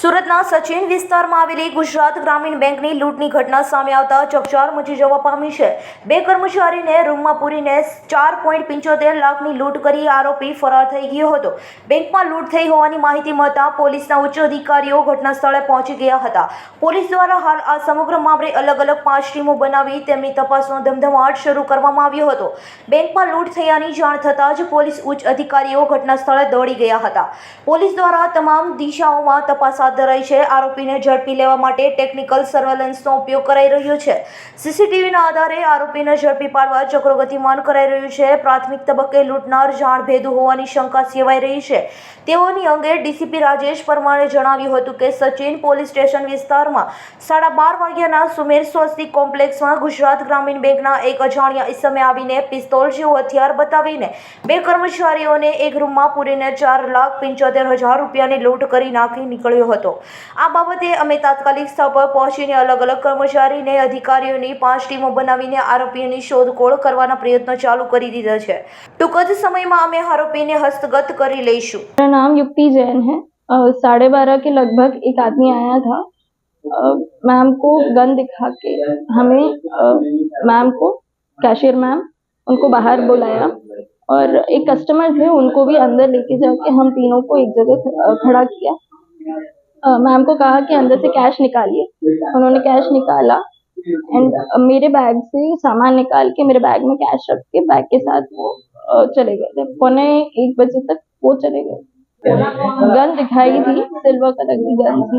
સુરતના સચિન વિસ્તારમાં આવેલી ગુજરાત ગ્રામીણ બેંકની લૂંટની ઘટના સામે આવતા ચકચાર મચી જવા પામી છે. બે કર્મચારીને રૂમમાં પૂરીને ચાર પોઈન્ટ પંચોતેર લાખની લૂંટ કરી આરોપી ફરાર થઈ ગયો હતો. બેંકમાં લૂંટ થઈ હોવાની માહિતી મળતા પોલીસના ઉચ્ચ અધિકારીઓ ઘટના સ્થળે પહોંચી ગયા હતા. પોલીસ દ્વારા હાલ આ સમગ્ર મામલે અલગ અલગ પાંચ ટીમો બનાવી તેમની તપાસનો ધમધમાટ શરૂ કરવામાં આવ્યો હતો. બેંકમાં લૂંટ થયાની જાણ થતાં જ પોલીસ ઉચ્ચ અધિકારીઓ ઘટના સ્થળે દોડી ગયા હતા. પોલીસ દ્વારા તમામ દિશાઓમાં તપાસ હાથ ધરાઈ છે. આરોપીને ઝડપી લેવા માટે ટેકનિકલ સર્વેલન્સનો ઉપયોગ કરાઈ રહ્યો છે. સીસીટીવીના આધારે આરોપીને ઝડપી પાડવા ચક્રો ગતિમાન કરાઈ રહ્યું છે. પ્રાથમિક તબક્કે લૂંટનાર જાણ ભેદુ હોવાની શંકા સેવાઈ રહી છે. તેઓની અંગે ડીસીપી રાજેશ પરમારે જણાવ્યું હતું કે, સચિન પોલીસ સ્ટેશન વિસ્તારમાં સાડા બાર વાગ્યાના સુમેર સ્વસ્તિક કોમ્પ્લેક્સમાં ગુજરાત ગ્રામીણ બેંકના એક અજાણ્યા ઇસમે આવીને પિસ્તોલ જેવું હથિયાર બતાવીને બે કર્મચારીઓને એક રૂમમાં પૂરીને ચાર લાખ પંચોતેર હજાર રૂપિયાની લૂંટ કરી નાખી નીકળ્યો હતો આ બાબતે અમે તાત્કાલિક સ્થળ પર પહોંચીને અલગ અલગ કર્મચારીને અધિકારીઓની પાંચ ટીમો બનાવીને આરોપીઓની શોધખોળ કરવાના પ્રયત્નો ચાલુ કરી દીધા છે ટૂંક જ સમયમાં અમે આરોપીને હસ્તગત કરી લઈશું मेरा नाम युक्ति जैन है अ, साढ़े बारह के लगभग एक आदमी आया था अ, मैम को गन दिखा के हमें अ, मैम को कैशियर मैम उनको बाहर बुलाया और एक कस्टमर थे उनको भी अंदर लेके जाके हम तीनों को एक जगह ख- अ, खड़ा किया अ, मैम को कहा कि अंदर से कैश निकालिए। उन्होंने कैश निकाला। एंड मेरे बैग से सामान निकाल के मेरे बैग में कैश रख के बैग के साथ वो चले गए। थे पौने एक बजे तक वो चले गए। गन दिखाई थी सिल्वर कलर की गन थी।